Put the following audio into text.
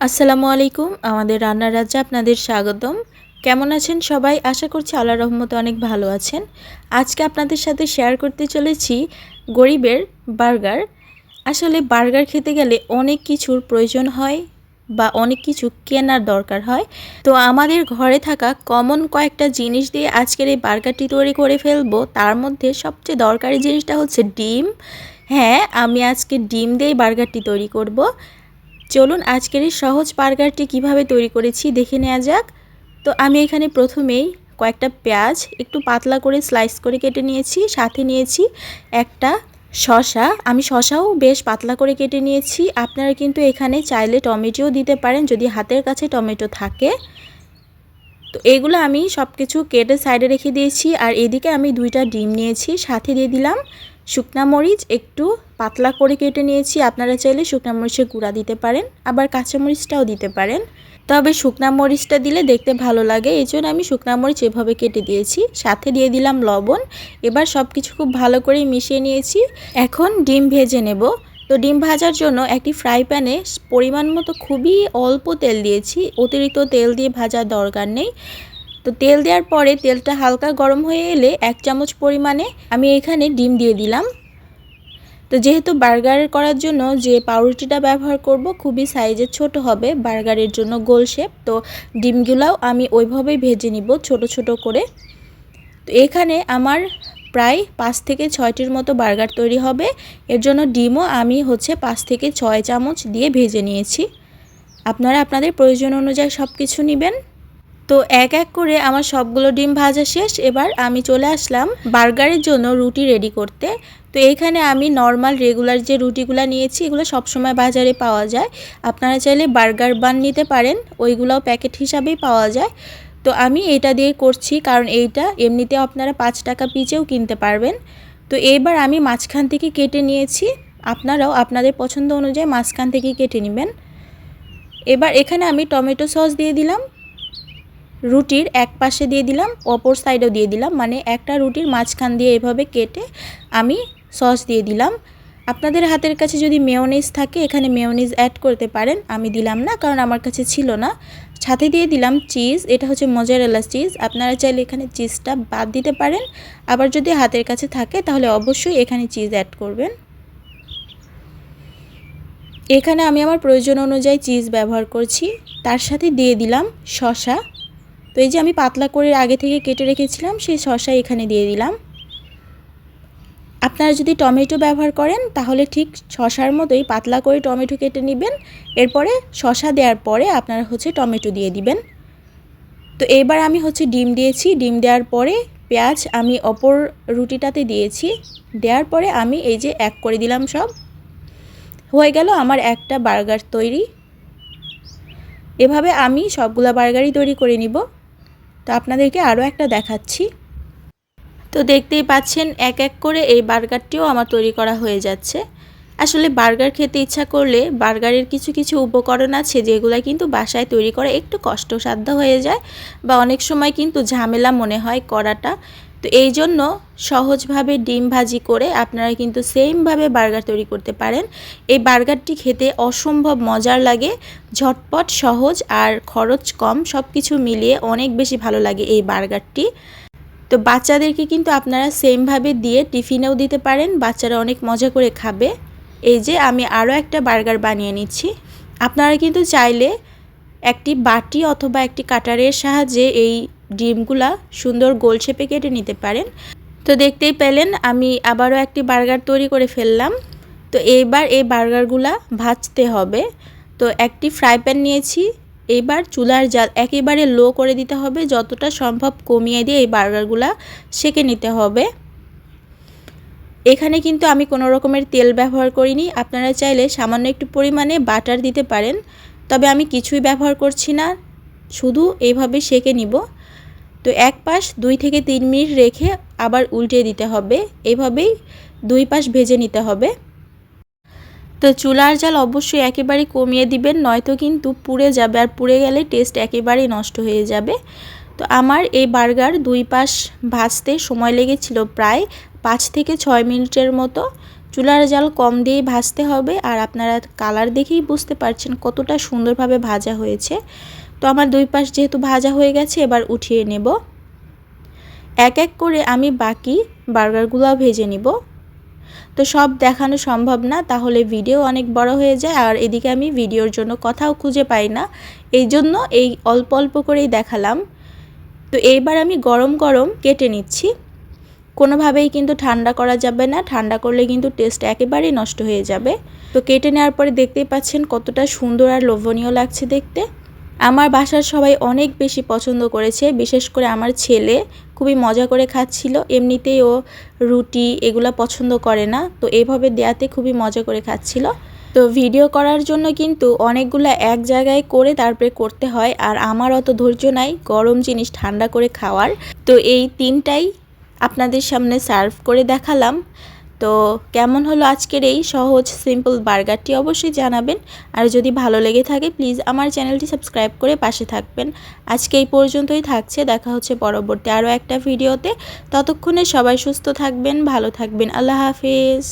আসসালামু আলাইকুম, আমাদের রান্নার রাজ্যে আপনাদের স্বাগতম। কেমন আছেন সবাই? আশা করছি আল্লাহ রহমতে অনেক ভালো আছেন। আজকে আপনাদের সাথে শেয়ার করতে চলেছি গরিবের বার্গার আসলে বার্গার খেতে গেলে অনেক কিছুর প্রয়োজন হয় বা অনেক কিছু কেনার দরকার হয়। তো আমাদের ঘরে থাকা কমন কয়েকটা জিনিস দিয়ে আজকের এই বার্গারটি তৈরি করে ফেলব। তার মধ্যে সবচেয়ে দরকারি জিনিসটা হচ্ছে ডিম। হ্যাঁ আমি আজকে ডিম দিয়েই বার্গারটি তৈরি করব। চলুন আজকের এই সহজ বার্গারটি কীভাবে তৈরি করেছি দেখে নেওয়া যাক। তো আমি এখানে প্রথমেই কয়েকটা পেঁয়াজ একটু পাতলা করে স্লাইস করে কেটে নিয়েছি, সাথে নিয়েছি একটা শশা আমি শশাও বেশ পাতলা করে কেটে নিয়েছি। আপনারা কিন্তু এখানে চাইলে টমেটোও দিতে পারেন যদি হাতের কাছে টমেটো থাকে। তো এগুলো আমি সব কিছু কেটে সাইডে রেখে দিয়েছি। আর এদিকে আমি দুইটা ডিম নিয়েছি, সাথে দিয়ে দিলাম শুকনা মরিচ, একটু পাতলা করে কেটে নিয়েছি। আপনারা চাইলে শুকনা মরিচের গুঁড়া দিতে পারেন, আবার কাঁচা মরিচটাও দিতে পারেন। তবে শুকনা মরিচটা দিলে দেখতে ভালো লাগে এই জন্য আমি শুকনা মরিচ এভাবে কেটে দিয়েছি। সাথে দিয়ে দিলাম লবণ। এবার সব কিছু খুব ভালো করে মিশিয়ে নিয়েছি। এখন ডিম ভেজে নেব। তো ডিম ভাজার জন্য একটি ফ্রাই প্যানে পরিমাণ মতো খুবই অল্প তেল দিয়েছি। অতিরিক্ত তেল দিয়ে ভাজার দরকার নেই। তো তেল দেওয়ার পরে তেলটা হালকা গরম হয়ে এলে এক চামচ পরিমাণে আমি এখানে ডিম দিয়ে দিলাম। তো যেহেতু বার্গার করার জন্য যে পাউরুটিটা ব্যবহার করব খুবই সাইজে ছোট হবে, বার্গারের জন্য গোল শেপ তো ডিমগুলাও আমি ওইভাবেই ভেজে নিব ছোট ছোট করে। তো এখানে আমার প্রায় পাঁচ থেকে ছয়টির মতো বার্গার তৈরি হবে, এর জন্য ডিমও আমি হচ্ছে পাঁচ থেকে ছয় চামচ দিয়ে ভেজে নিয়েছি। আপনারা আপনাদের প্রয়োজন অনুযায়ী সব কিছু নেবেন। তো এক এক করে আমার সবগুলো ডিম ভাজা শেষ। এবার আমি চলে আসলাম বার্গারের জন্য রুটি রেডি করতে। তো এইখানে আমি নর্মাল রেগুলার যে রুটিগুলো নিয়েছি, এগুলো সবসময় বাজারে পাওয়া যায়। আপনারা চাইলে বার্গার বান নিতে পারেন, ওইগুলোও প্যাকেট হিসাবেই পাওয়া যায়। তো আমি এটা দিয়ে করছি, কারণ এইটা এমনিতে আপনারা পাঁচ টাকা পিচেও কিনতে পারবেন। তো এইবার আমি মাঝখান থেকে কেটে নিয়েছি। আপনারাও আপনাদের পছন্দ অনুযায়ী মাঝখান থেকে কেটে নেবেন। এবার এখানে আমি টমেটো সস দিয়ে দিলাম। রুটির এক পাশে দিয়ে দিলাম, অপর সাইডেও দিয়ে দিলাম। মানে একটা রুটির মাঝখান দিয়ে এভাবে কেটে আমি সস দিয়ে দিলাম। আপনাদের হাতের কাছে যদি মেয়নিজ থাকে, এখানে মেয়নিজ অ্যাড করতে পারেন। আমি দিলাম না, কারণ আমার কাছে ছিল না। সাথে দিয়ে দিলাম চিজ এটা হচ্ছে মজারেলা চিজ আপনারা চাইলে এখানে চিজটা বাদ দিতে পারেন। আবার যদি হাতের কাছে থাকে, তাহলে অবশ্যই এখানে চিজ অ্যাড করবেন। এখানে আমি আমার প্রয়োজন অনুযায়ী চিজ ব্যবহার করছি। তার সাথে দিয়ে দিলাম শশা তো এই যে আমি পাতলা করে আগে থেকে কেটে রেখেছিলাম, সেই শসা এখানে দিয়ে দিলাম। আপনারা যদি টমেটো ব্যবহার করেন, তাহলে ঠিক শশার মতোই পাতলা করে টমেটো কেটে নেবেন। এরপরে শশা দেওয়ার পরে আপনারা হচ্ছে টমেটো দিয়ে দিবেন। তো এবার আমি হচ্ছে ডিম দিয়েছি। ডিম দেওয়ার পরে পেঁয়াজ আমি অপর রুটিটাতে দিয়েছি। দেওয়ার পরে আমি এই যে এক করে দিলাম সব। হয়ে গেল আমার একটা বার্গার তৈরি। এভাবে আমি সবগুলা বার্গারই তৈরি করে নিব। তো আপনাদেরকে আরও একটা দেখাচ্ছি। তো দেখতেই পাচ্ছেন, এক এক করে এই বার্গারটিও আমার তৈরি করা হয়ে যাচ্ছে। আসলে বার্গার খেতে ইচ্ছা করলে বার্গারের কিছু কিছু উপকরণ আছে যেগুলো কিন্তু বাসায় তৈরি করা একটু কষ্টসাধ্য হয়ে যায় বা অনেক সময় কিন্তু ঝামেলা মনে হয় করাটা। তো এই জন্য সহজভাবে ডিম ভাজি করে আপনারা কিন্তু সেমভাবে বার্গার তৈরি করতে পারেন। এই বার্গারটি খেতে অসম্ভব মজার লাগে, ঝটপট, সহজ আর খরচ কম সব কিছু মিলিয়ে অনেক বেশি ভালো লাগে এই বার্গারটি। তো বাচ্চাদেরকে কিন্তু আপনারা সেমভাবে দিয়ে টিফিনেও দিতে পারেন, বাচ্চারা অনেক মজা করে খাবে। এই যে আমি আরও একটা বার্গার বানিয়ে নিচ্ছি। আপনারা কিন্তু চাইলে একটি বাটি অথবা একটি কাটারের সাহায্যে এই ডিমগুলা সুন্দর গোল শেপে কেটে নিতে পারেন। তো দেখতেই পেলেন, আমি আবারও একটি বার্গার তৈরি করে ফেললাম। তো এইবার এই বার্গারগুলা ভাজতে হবে। তো একটি ফ্রাই প্যান নিয়েছি। এইবার চুলার জাল একেবারে লো করে দিতে হবে, যতটা সম্ভব কমিয়ে দিয়ে এই বার্গারগুলা সেকে নিতে হবে। এখানে কিন্তু আমি কোনো রকমের তেল ব্যবহার করিনি। আপনারা চাইলে সামান্য একটু পরিমাণে বাটার দিতে পারেন। তবে আমি কিছুই ব্যবহার করছি না, শুধু এইভাবে সেকে নিব। তো এক পাশ দুই থেকে তিন মিনিট রেখে আবার উল্টে দিতে হবে। এভাবেই দুই পাশ ভেজে নিতে হবে। তো চুলার জাল অবশ্যই একেবারে কমিয়ে দিবেন, নয়তো কিন্তু পুড়ে যাবে আর পুড়ে গেলে টেস্ট একেবারেই নষ্ট হয়ে যাবে। তো আমার এই বার্গার দুই পাশ ভাজতে সময় লেগেছিল প্রায় পাঁচ থেকে ছয় মিনিটের মতো। চুলার জাল কম দিয়ে ভাজতে হবে আর আপনারা কালার দেখেই বুঝতে পারছেন কতটা সুন্দরভাবে ভাজা হয়েছে। তো আমার দুই পাশ যেহেতু ভাজা হয়ে গেছে, এবার উঠিয়ে নেব। এক এক করে আমি বাকি বার্গারগুলো ভেজে নিব। তো সব দেখানো সম্ভব না, তাহলে ভিডিও অনেক বড় হয়ে যায়, আর এদিকে আমি ভিডিওর জন্য কথাও খুঁজে পাই না। এই জন্য এই অল্প অল্প করেই দেখালাম। তো এইবার আমি গরম গরম কেটে নিচ্ছি। কোনোভাবেই কিন্তু ঠান্ডা করা যাবে না, ঠান্ডা করলে কিন্তু টেস্ট একেবারেই নষ্ট হয়ে যাবে। তো কেটে নেওয়ার পরে দেখতেই পাচ্ছেন কতটা সুন্দর আর লোভনীয় লাগছে দেখতে। আমার বাসার সবাই অনেক বেশি পছন্দ করেছে, বিশেষ করে আমার ছেলে খুবই মজা করে খাচ্ছিল। এমনিতেই ও রুটি এগুলো পছন্দ করে না, তো এইভাবে দেয়াতে খুবই মজা করে খাচ্ছিল। তো ভিডিও করার জন্য কিন্তু অনেকগুলো এক জায়গায় করে তারপরে করতে হয়, আর আমার অত ধৈর্য নাই গরম জিনিস ঠান্ডা করে খাওয়ার। তো এই তিনটাই আপনাদের সামনে সার্ভ করে দেখালাম। তো কেমন হলো আজকের এই সহজ সিম্পল বার্গারটি অবশ্যই জানাবেন। আর যদি ভালো লেগে থাকে প্লিজ আমার চ্যানেলটি সাবস্ক্রাইব করে পাশে থাকবেন। আজকে এই পর্যন্তই থাকছে, দেখা হচ্ছে পরবর্তী আরও একটা ভিডিওতে। ততক্ষণে সবাই সুস্থ থাকবেন, ভালো থাকবেন। আল্লাহ হাফিজ।